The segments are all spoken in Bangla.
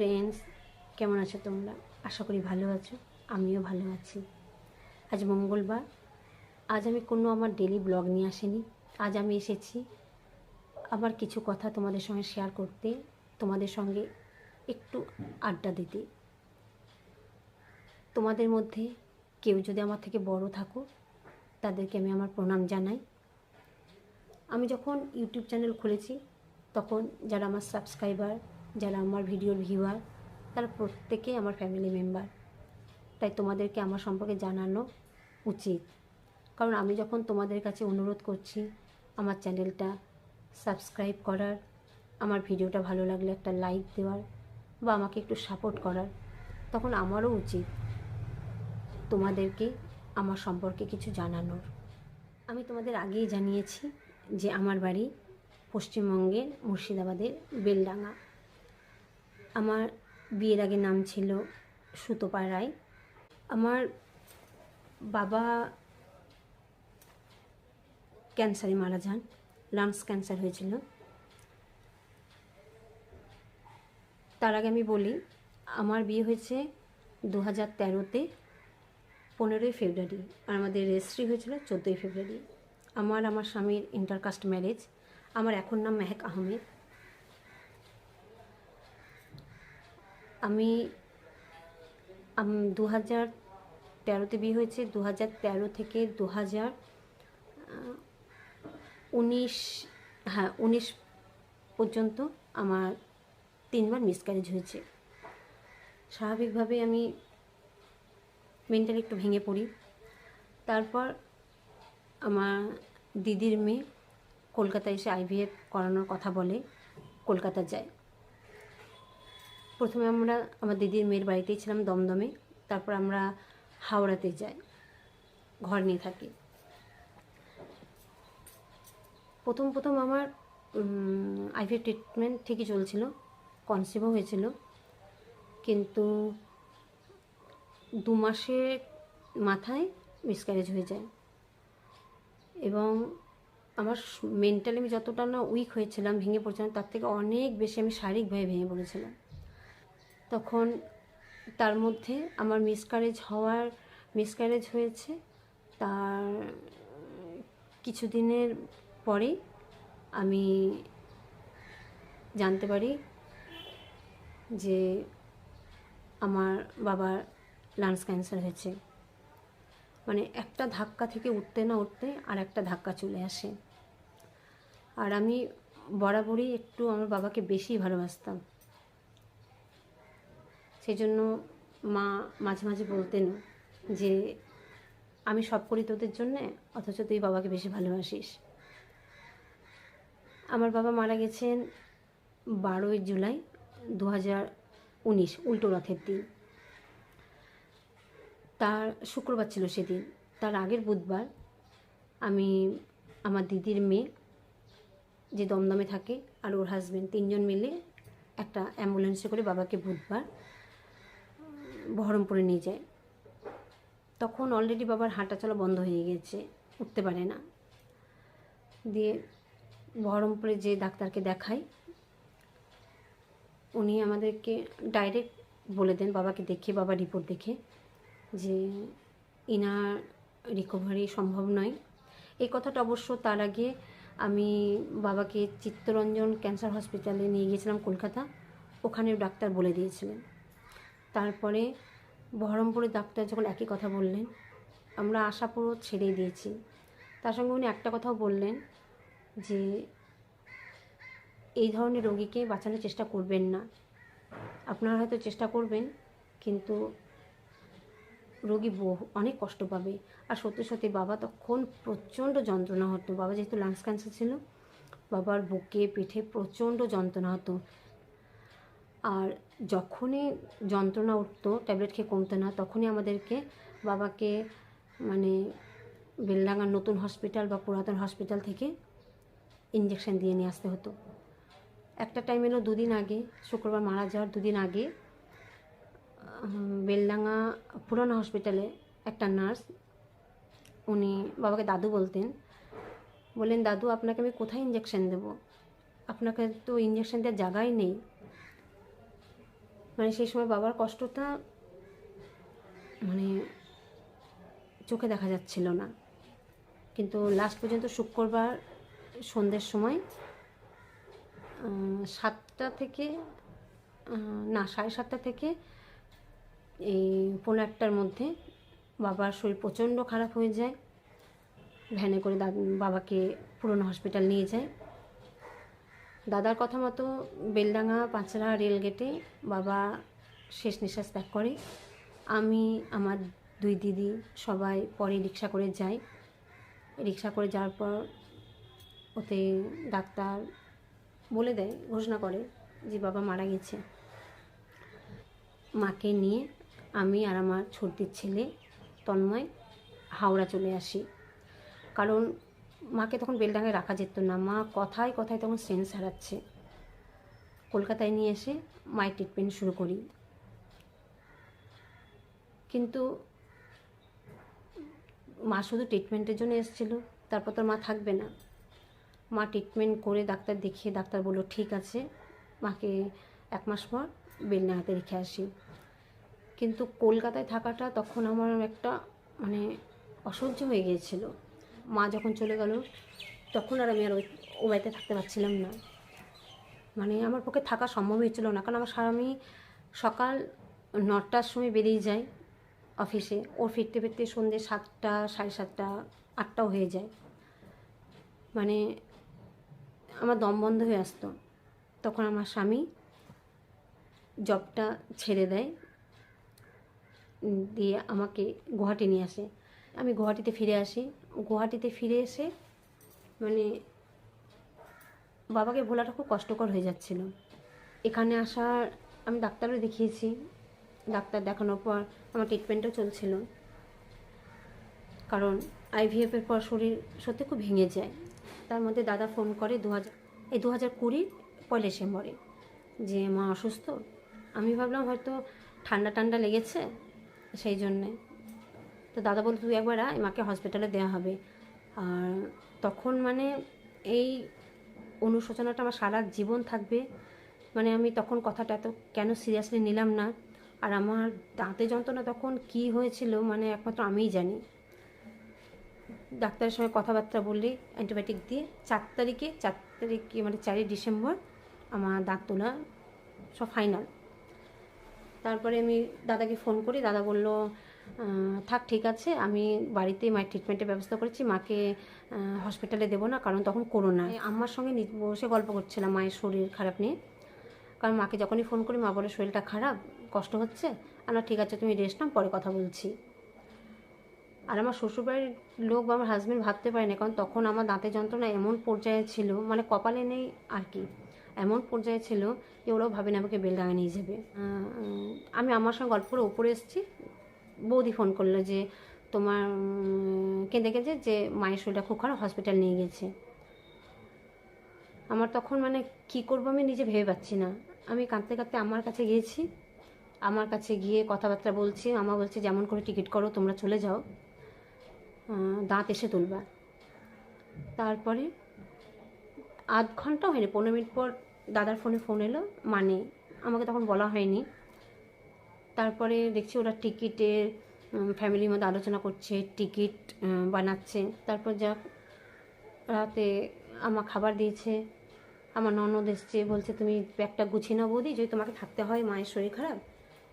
ফ্রেন্ডস কেমন আছো তোমরা? আশা করি ভালো আছো, আমিও ভালো আছি। আজ মঙ্গলবার। আজ আমি কোনো আমার ডেলি ব্লগ নিয়ে আসিনি। আজ আমি এসেছি আমার কিছু কথা তোমাদের সঙ্গে শেয়ার করতে, তোমাদের সঙ্গে একটু আড্ডা দিতে। তোমাদের মধ্যে কেউ যদি আমার থেকে বড় থাকো, তাদেরকে আমি আমার প্রণাম জানাই। আমি যখন ইউটিউব চ্যানেল খুলেছি, তখন যারা আমার সাবস্ক্রাইবার যারা আমার ভিডিওর ভিউয়ার তারা প্রত্যেকেই আমার ফ্যামিলি মেম্বার তাই তোমাদেরকে আমার সম্পর্কে জানানো উচিত। কারণ আমি যখন তোমাদের কাছে অনুরোধ করছি, আমার চ্যানেলটা সাবস্ক্রাইব করার, আমার ভিডিওটা ভালো লাগলে একটা লাইক দেওয়ার বা আমাকে একটু সাপোর্ট করার, তখন আমারও উচিত তোমাদেরকে আমার সম্পর্কে কিছু জানানোর। আমি তোমাদের আগেই জানিয়েছি যে আমার বাড়ি পশ্চিমবঙ্গের মুর্শিদাবাদের বেলডাঙ্গা। আমার বিয়ের আগে নাম ছিল সুতপা রায়। আমার বাবা ক্যান্সারে মারা যান, লাংস ক্যান্সার হয়েছিল। তার আগে আমি বলি, আমার বিয়ে হয়েছে দু হাজার তেরোতে পনেরোই ফেব্রুয়ারি আর আমাদের রেজিস্ট্রি হয়েছিল চোদ্দোই ফেব্রুয়ারি। আমার আমার স্বামীর ইন্টারকাস্ট ম্যারেজ আমার এখন নাম মেহেক আহমেদ। আমি দু হাজার তেরোতে বিয়ে হয়েছে দু হাজার তেরো থেকে দু হাজার উনিশ হ্যাঁ উনিশ পর্যন্ত আমার তিনবার মিসক্যারেজ হয়েছে। স্বাভাবিকভাবে আমি মেন্টালি একটু ভেঙে পড়ি। তারপর আমার দিদির মেয়ে কলকাতায় এসে আইভিএফ করানোর কথা বলে, কলকাতা যায়। প্রথমে আমরা আমার দিদির মেয়ের বাড়িতেই ছিলাম দমদমে। তারপর আমরা হাওড়াতে যাই, ঘর নিয়ে থাকি। প্রথম প্রথম আমার আইভিএফ ট্রিটমেন্ট ঠিকই চলছিল কনসিভও হয়েছিল। কিন্তু দু মাসের মাথায় মিসক্যারেজ হয়ে যায়। এবং আমার মেন্টালি আমি যতটা না উইক হয়েছিলাম, ভেঙে পড়েছিলাম, তার থেকে অনেক বেশি আমি শারীরিকভাবে ভেঙে পড়েছিলাম। তখন তার মধ্যে আমার মিসক্যারেজ হওয়ার মিসক্যারেজ হয়েছে। তার কিছুদিনের পরেই আমি জানতে পারি যে আমার বাবার লাংস ক্যান্সার হয়েছে। মানে একটা ধাক্কা থেকে উঠতে না উঠতে আর একটা ধাক্কা চলে আসে। আর আমি বরাবরই একটু আমার বাবাকে বেশি ভালোবাসতাম। সেই জন্য মা মাঝে মাঝে বলতেন যে, আমি সব করি তোদের জন্যে, অথচ তুই বাবাকে বেশি ভালোবাসিস। আমার বাবা মারা গেছেন বারোই জুলাই দু হাজার উনিশ, উল্টো রথের দিন। তার শুক্রবার ছিল সেদিন। তার আগের বুধবার আমি আমার দিদির মেয়ে যে দমদমে থাকে আর ওর হাজব্যান্ড তিনজন মিলে একটা অ্যাম্বুলেন্সে করে বাবাকে বুধবার বহরমপুরে নিয়ে যায়। তখন অলরেডি বাবার হাঁটা চলা বন্ধ হয়ে গেছে, উঠতে পারে না। দিয়ে বহরমপুরে যে ডাক্তারকে দেখাই উনি আমাদেরকে ডাইরেক্ট বলে দেন, বাবাকে দেখে বাবা রিপোর্ট দেখে যে ইনার রিকভারি সম্ভব নয়। এই কথাটা অবশ্য তার আগে আমি বাবাকে চিত্তরঞ্জন ক্যান্সার হসপিটালে নিয়ে গিয়েছিলাম, কলকাতা। ওখানে ডাক্তার বলে দিয়েছিলেন। তারপরে বহরমপুরের ডাক্তার যখন একই কথা বললেন, আমরা আশা পুরো ছেড়েই দিয়েছি। তার সঙ্গে উনি একটা কথাও বললেন যে, এই ধরনের রোগীকে বাঁচানোর চেষ্টা করবেন না। আপনারা হয়তো চেষ্টা করবেন, কিন্তু রোগী বহু, অনেক কষ্ট পাবে। আর সত্যি সত্যি বাবা তখন প্রচণ্ড যন্ত্রণা হতো। বাবা যেহেতু লাংস ক্যান্সার ছিল, বাবার বুকে পিঠে প্রচণ্ড যন্ত্রণা হতো। আর যখনই যন্ত্রণা উঠতো, ট্যাবলেট খেয়ে কমতো না, তখনই আমাদেরকে বাবাকে মানে বেলডাঙ্গার নতুন হসপিটাল বা পুরাতন হসপিটাল থেকে ইঞ্জেকশন দিয়ে নিয়ে আসতে হতো। একটা টাইম এলো দুদিন আগে, শুক্রবার মারা যাওয়ার দুদিন আগে বেলডাঙ্গা পুরানো হসপিটালে একটা নার্স, উনি বাবাকে দাদু বলতেন, বললেন, দাদু, আপনাকে আমি কোথায় ইঞ্জেকশন দেব? আপনাকে তো ইঞ্জেকশন দেওয়ার জায়গাই নেই। মানে সেই সময় বাবার কষ্টটা মানে চোখে দেখা যাচ্ছিল না। কিন্তু লাস্ট পর্যন্ত শুক্রবার সন্ধ্যের সময় সাতটা থেকে না, সাড়ে সাতটা থেকে এই পনেরো একটার মধ্যে বাবার শরীর প্রচণ্ড খারাপ হয়ে যায়। ভ্যানে করে বাবাকে পুরনো হসপিটাল নিয়ে যায়। দাদার কথা মতো বেলডাঙ্গা পাঁচরা রেলগেটে বাবা শেষ নিঃশ্বাস ত্যাগ করে। আমি, আমার দুই দিদি সবাই পরে রিক্সা করে যাই। রিক্সা করে যাওয়ার পর ওতে ডাক্তার বলে দেয়, ঘোষণা করে যে বাবা মারা গেছে। মাকে নিয়ে আমি আর আমার ছোটদের ছেলে তন্ময় হাওড়া চলে আসি। কারণ মাকে তখন বেলডাঙায় রাখা যেত না। মা কথায় কথায় তখন সেন্স হারাচ্ছে। কলকাতায় নিয়ে এসে মায়ের ট্রিটমেন্ট শুরু করি। কিন্তু মা শুধু ট্রিটমেন্টের জন্য এসেছিল, তারপর তোর মা থাকবে না। মা ট্রিটমেন্ট করে ডাক্তার দেখিয়ে ডাক্তার বলল, ঠিক আছে, মাকে এক মাস পর বেলডাঙাতে রেখে আসি। কিন্তু কলকাতায় থাকাটা তখন আমার একটা মানে অসহ্য হয়ে গিয়েছিল। মা যখন চলে গেল, তখন আর আমি আর ওই ও বাড়িতে থাকতে পারছিলাম না। মানে আমার পক্ষে থাকা সম্ভব হয়েছিল না, কারণ আমার স্বামী সকাল নটার সময় বেরিয়ে যায় অফিসে। ওর ফিরতে ফিরতে সন্ধ্যে সাতটা, সাড়ে সাতটা, আটটাও হয়ে যায়। মানে আমার দম বন্ধ হয়ে আসতো। তখন আমার স্বামী জবটা ছেড়ে দেয় দিয়ে আমাকে গুয়াহাটি নিয়ে আসে। আমি গুয়াহাটিতে ফিরে আসি। গুয়াহাটিতে ফিরে এসে মানে বাবাকে ভোলাটা খুব কষ্টকর হয়ে যাচ্ছিল। এখানে আসার আমি ডাক্তারও দেখিয়েছি। ডাক্তার দেখানোর পর আমার ট্রিটমেন্টও চলছিল। কারণ আইভিএফের পর শরীর সত্যি খুব ভেঙে যায়। তার মধ্যে দাদা ফোন করে দু হাজার, এই দু হাজার কুড়ির পয়লা ডিসেম্বরে যে মা অসুস্থ, আমি ভাবলাম হয়তো ঠান্ডা ঠান্ডা লেগেছে সেই জন্যে। তো দাদা বলতো তুই একবার আয় মাকে হসপিটালে দেওয়া হবে। আর তখন মানে এই অনুশোচনাটা আমার সারা জীবন থাকবে। মানে আমি তখন কথাটা এত কেন সিরিয়াসলি নিলাম না। আর আমার দাঁতে যন্ত্রণা তখন কি হয়েছিল মানে একমাত্র আমিই জানি। ডাক্তারের সঙ্গে কথাবার্তা বললে অ্যান্টিবায়োটিক দিয়ে চার তারিখে চার তারিখে মানে চারই ডিসেম্বর আমার দাঁত তোলা সব ফাইনাল তারপরে আমি দাদাকে ফোন করি দাদা বলল "আহ, থাক ঠিক আছে আমি বাড়িতে মায়ের ট্রিটমেন্টের ব্যবস্থা করেছি মাকে হসপিটালে দেবো না কারণ তখন করোনা আমার সঙ্গে বসে গল্প করছিলাম মায়ের শরীর খারাপ নিয়ে। কারণ মাকে যখনই ফোন করি মা বলে শরীরটা খারাপ কষ্ট হচ্ছে? আমরা ঠিক আছে তুমি রেস্ট নাও পরে কথা বলছি। আর আমার শ্বশুরবাড়ির লোক বা আমার হাজব্যান্ড ভাবতে পারে না কারণ তখন আমার দাঁতের যন্ত্রণা এমন পর্যায়ে ছিল মানে কপালে নেই আর কি এমন পর্যায়ে ছিল যে ওরাও ভাবে না আমাকে বেলডাঙা নিয়ে যাবে। আমি আমার সঙ্গে গল্প করে উপরে এসেছি বৌদি ফোন করল যে তোমার কেঁদে গেছে যে মায়ের শরীরটা খুব খারাপ হসপিটাল নিয়ে গেছে আমার তখন মানে কি করব আমি নিজে ভেবে পাচ্ছি না। আমি কাঁদতে কাঁদতে আমার কাছে গিয়েছি, আমার কাছে গিয়ে কথাবার্তা বলছি আমা বলছে, যেমন করে টিকিট করো, তোমরা চলে যাও দাঁত এসে তুলবা। তারপরে আধ ঘণ্টা হয়নি, পনেরো মিনিট পর দাদার ফোনে ফোন এলো মানে? আমাকে তখন বলা হয়নি। তারপরে দেখছি ওরা টিকিটের ফ্যামিলির মধ্যে আলোচনা করছে, টিকিট বানাচ্ছে। তারপর যা রাতে আমার খাবার দিয়েছে, আমার ননদ এসছে, বলছে, তুমি ব্যাগটা গুছিয়ে নাও বৌদি, যদি তোমাকে থাকতে হয়, মায়ের শরীর খারাপ,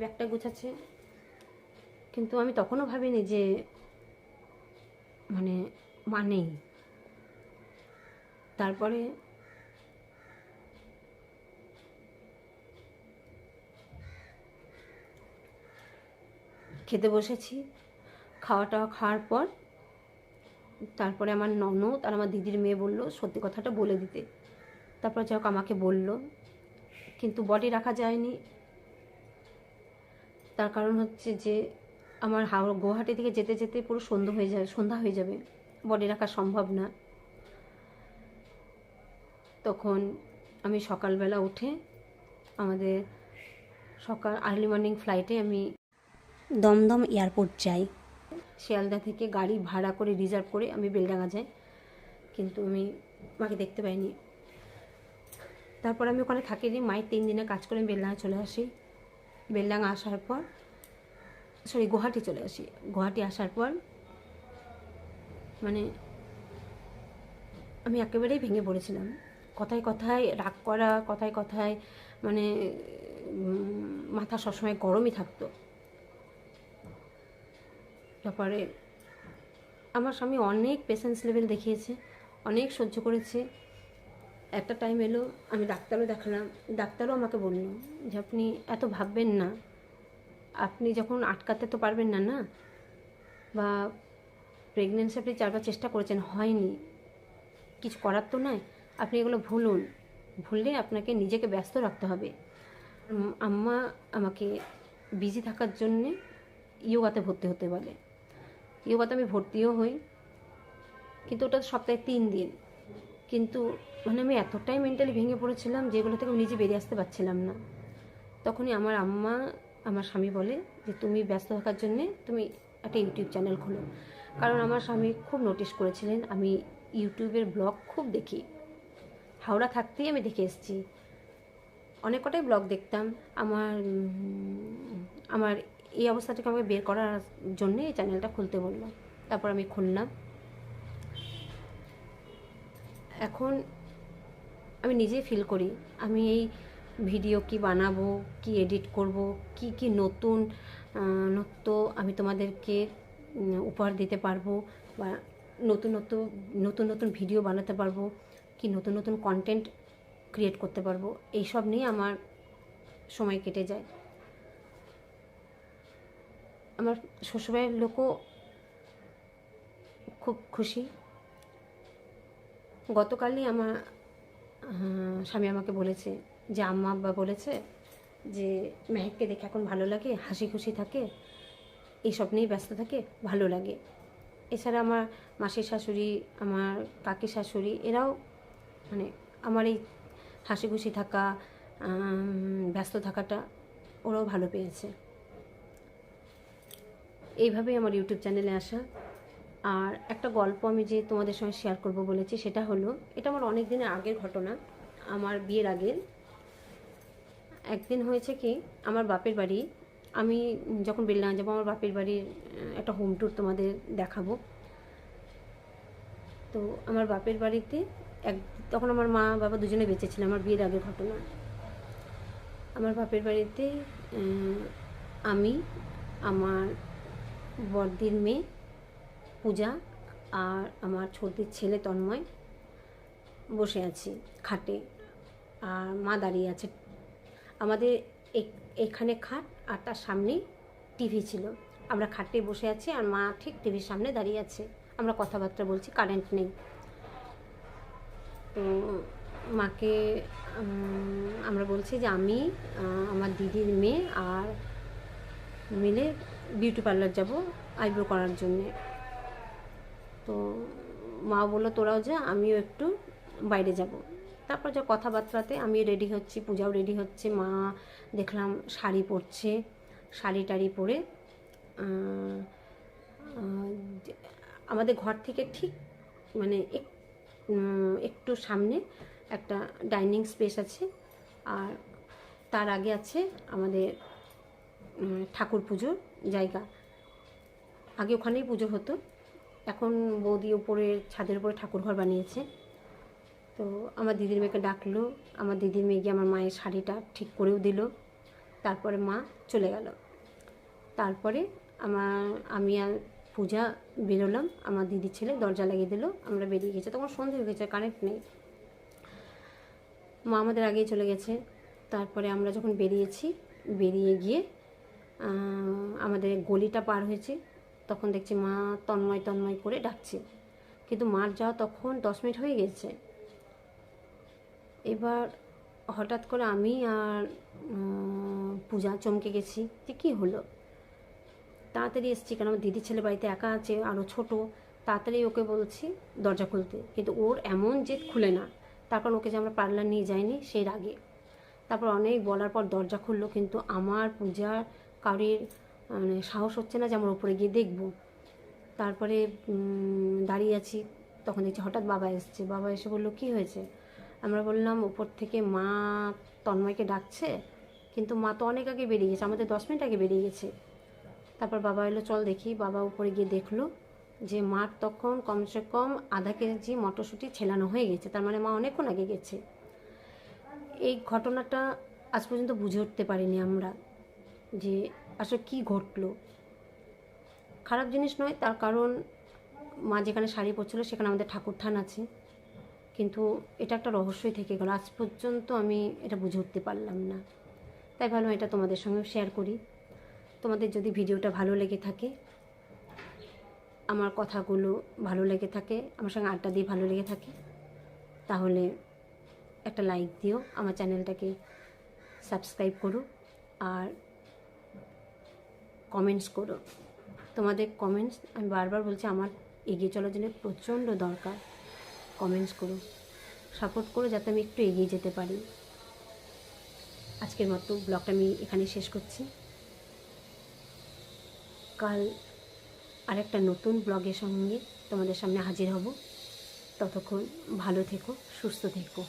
ব্যাগটা গুছাচ্ছে। কিন্তু আমি তখনও ভাবিনি যে মানে মা নেই। তারপরে খেতে বসেছি। খাওয়া টাওয়া খাওয়ার পর তারপরে আমার ননদ আর আমার দিদির মেয়ে বলল, সত্যি কথাটা বলে দিতে। তারপর যাই আমাকে বলল, কিন্তু বডি রাখা যায়নি। তার কারণ হচ্ছে যে আমার হাওড়া গুয়াহাটি থেকে যেতে যেতে পুরো সন্ধ্যা হয়ে যাবে সন্ধ্যা হয়ে যাবে। বডি রাখা সম্ভব না। তখন আমি সকালবেলা উঠে আমাদের সকাল, আর্লি মর্নিং ফ্লাইটে আমি দমদম এয়ারপোর্ট যাই। শিয়ালদা থেকে গাড়ি ভাড়া করে রিজার্ভ করে আমি বেলডাঙ্গা যাই। কিন্তু আমি মাকে দেখতে পাইনি। তারপর আমি ওখানে থাকি থাকিনি মায়ের তিন দিনে কাজ করে বেলডাঙ্গা চলে আসি। বেলডাঙ্গা আসার পর সরি গুয়াহাটি চলে আসি। গুয়াহাটি আসার পর মানে আমি একেবারেই ভেঙে পড়েছিলাম। কথায় কথায় রাগ করা, কথায় কথায় মানে মাথা সবসময় গরমই থাকতো। তারপরে আমার স্বামী অনেক পেশেন্স লেভেল দেখিয়েছে, অনেক সহ্য করেছে। একটা টাইম এলো, আমি ডাক্তারও দেখালাম, ডাক্তারও আমাকে বলল যে, আপনি এত ভাববেন না। আপনি যখন আটকাতে তো পারবেন না না? বা প্রেগনেন্সি আপনি চারবার চেষ্টা করেছেন, হয়নি। কিছু করার তো নয় আপনি এগুলো ভুলুন। ভুললে আপনাকে নিজেকে ব্যস্ত রাখতে হবে। আম্মা আমাকে বিজি থাকার জন্যে ইয়োগাতে ভর্তি হতে বলে। ইয়োগাতে আমি ভর্তিও হই। কিন্তু ওটা সপ্তাহে তিন দিন। কিন্তু মানে আমি এতটাই মেন্টালি ভেঙে পড়েছিলাম যেগুলো থেকে আমি নিজে বেরিয়ে আসতে পারছিলাম না। তখনই আমার আম্মা, আমার স্বামী বলে যে, তুমি ব্যস্ত থাকার জন্যে তুমি একটা ইউটিউব চ্যানেল খোলো। কারণ আমার স্বামী খুব নোটিস করেছিলেন, আমি ইউটিউবের ব্লগ খুব দেখি। হাওড়া থাকতেই আমি দেখে এসেছি। অনেক কটাই ব্লগ দেখতাম। আমার আমার এই অবস্থা থেকে আমাকে বের করার জন্যে এই চ্যানেলটা খুলতে বলল। তারপর আমি খুললাম। এখন আমি নিজে ফিল করি, আমি এই ভিডিও কি বানাবো, কি এডিট করব, কি কি নতুন নত্য আমি তোমাদেরকে উপহার দিতে পারব বা নতুন নতুন নতুন নতুন ভিডিও বানাতে পারব, কি নতুন নতুন কন্টেন্ট ক্রিয়েট করতে পারব, এইসব নিয়ে আমার সময় কেটে যায়। আমার শ্বশুরবাড়ির লোকও খুব খুশি। গতকালই আমার স্বামী আমাকে বলেছে, যে আম্মা আব্বা বলেছে যে, মেহেককে দেখে এখন ভালো লাগে, হাসি খুশি থাকে, এইসব নিয়েই ব্যস্ত থাকে, ভালো লাগে। এছাড়া আমার মাসির শাশুড়ি, আমার কাকি শাশুড়ি, এরাও মানে আমার এই হাসি খুশি থাকা ব্যস্ত থাকাটা ওরাও ভালো পেয়েছে। এইভাবেই আমার ইউটিউব চ্যানেলে আসা। আর একটা গল্প আমি যে তোমাদের সঙ্গে শেয়ার করব বলেছি, সেটা হলো, এটা আমার অনেক দিনের আগের ঘটনা, আমার বিয়ের আগের একদিন হয়েছে কি, আমার বাপের বাড়ি, আমি যখন বেলডাঙা যাব, আমার বাপের বাড়ির একটা হোম ট্যুর তোমাদের দেখাবো। তো আমার বাপের বাড়িতে এক, তখন আমার মা বাবা দুজনে বেঁচে ছিল আমার বিয়ের আগের ঘটনা। আমার বাপের বাড়িতে আমি, আমার বড়দির মেয়ে পূজা আর আমার ছোটির ছেলে তন্ময় বসে আছি খাটে আর মা দাঁড়িয়ে আছে। আমাদের এখানে খাট আর তার সামনেই টিভি ছিল। আমরা খাটে বসে আছি আর মা ঠিক টিভির সামনে দাঁড়িয়ে আছে। আমরা কথাবার্তা বলছি, কারেন্ট নেই। তো মাকে আমরা বলছি যে আমি আমার দিদির মেয়ে আর মিলে বিউটি পার্লার যাব আইব্রো করার জন্যে। তো মা বলল, তোরাও যা, আমিও একটু বাইরে যাব। তারপর যা কথাবার্তাতে আমি রেডি হচ্ছি, পূজাও রেডি হচ্ছে, মা দেখলাম শাড়ি পরছে, শাড়ি টাড়ি পরে আমাদের ঘর থেকে ঠিক মানে এক একটু সামনে একটা ডাইনিং স্পেস আছে, আর তার আগে আছে আমাদের ঠাকুর পুজোর জায়গা। আগে ওখানেই পুজো হতো। এখন বৌদি উপরে, ছাদের উপরে ঠাকুর ঘর বানিয়েছে। তো আমার দিদির মেয়েকে ডাকলো। আমার দিদির মেয়ে গিয়ে আমার মায়ের শাড়িটা ঠিক করেও দিল। তারপরে মা চলে গেল। তারপরে আমার, আমি আর পূজা বেরোলাম। আমার দিদির ছেলে দরজা লাগিয়ে দিল। আমরা বেরিয়ে গেছি। তখন সন্ধে হয়ে গেছে কারেন্ট নেই। মা আমাদের আগেই চলে গেছে। তারপরে আমরা যখন বেরিয়েছি, বেরিয়ে গিয়ে আমাদের গলিটা পার হয়েছে। তখন দেখছি মা তন্ময় তন্ময় করে ডাকছে। কিন্তু মার যাওয়া তখন দশ মিনিট হয়ে গেছে। এবার হঠাৎ করে আমি আর পূজা চমকে গেছি যে কী হলো? তাড়াতাড়ি এসেছি, কারণ আমার দিদির ছেলে বাড়িতে একা আছে আরও ছোট। তাড়াতাড়ি ওকে বলছি দরজা খুলতে। কিন্তু ওর এমন জেদ খুলে না। তারপর ওকে যে আমরা পার্লার নিয়ে যাইনি, সেই আগে তারপর অনেক বলার পর দরজা খুললো, কিন্তু আমার পূজার কারোর মানে সাহস হচ্ছে না যে আমার ওপরে গিয়ে দেখব। তারপরে দাঁড়িয়ে আছি, তখন দেখছি হঠাৎ বাবা এসছে। বাবা এসে বলল, কি হয়েছে? আমরা বললাম ওপর থেকে মা তন্ময়কে ডাকছে, কিন্তু মা তো অনেক আগে বেরিয়ে গেছে, আমাদের দশ মিনিট আগে বেরিয়ে গেছে। তারপর বাবা এলো, চল দেখি। বাবা উপরে গিয়ে দেখল যে মার তখন কমসে কম আধা কেজি মটরশুঁটি ছেলানো হয়ে গেছে। তার মানে মা অনেকক্ষণ আগে গেছে। এই ঘটনাটা আজ পর্যন্ত বুঝে উঠতে পারিনি আমরা। যে আসলে কী ঘটলো। খারাপ জিনিস নয়, তার কারণ মা যেখানে শাড়ি পরছিল সেখানে আমাদের ঠাকুর থান আছে। কিন্তু এটা একটা রহস্যই থেকে গেল। আজ পর্যন্ত আমি এটা বুঝে উঠতে পারলাম না। তাই ভালো এটা তোমাদের সঙ্গেও শেয়ার করি। তোমাদের যদি ভিডিওটা ভালো লেগে থাকে, আমার কথাগুলো ভালো লেগে থাকে, আমার সঙ্গে আড্ডা দিয়ে ভালো লেগে থাকে, তাহলে একটা লাইক দিও। আমার চ্যানেলটাকে সাবস্ক্রাইব করো। আর কমেন্টস করো। তোমাদের কমেন্টস আমি বারবার বলছি, আমার এগিয়ে চলার জন্য প্রচণ্ড দরকার। কমেন্টস করো। সাপোর্ট করো যাতে আমি একটু এগিয়ে যেতে পারি। আজকের মতো ব্লগটা আমি এখানে শেষ করছি। কাল আরেকটা নতুন ব্লগের সঙ্গে তোমাদের সামনে হাজির হব। ততক্ষণ ভালো থেকো, সুস্থ থেকো।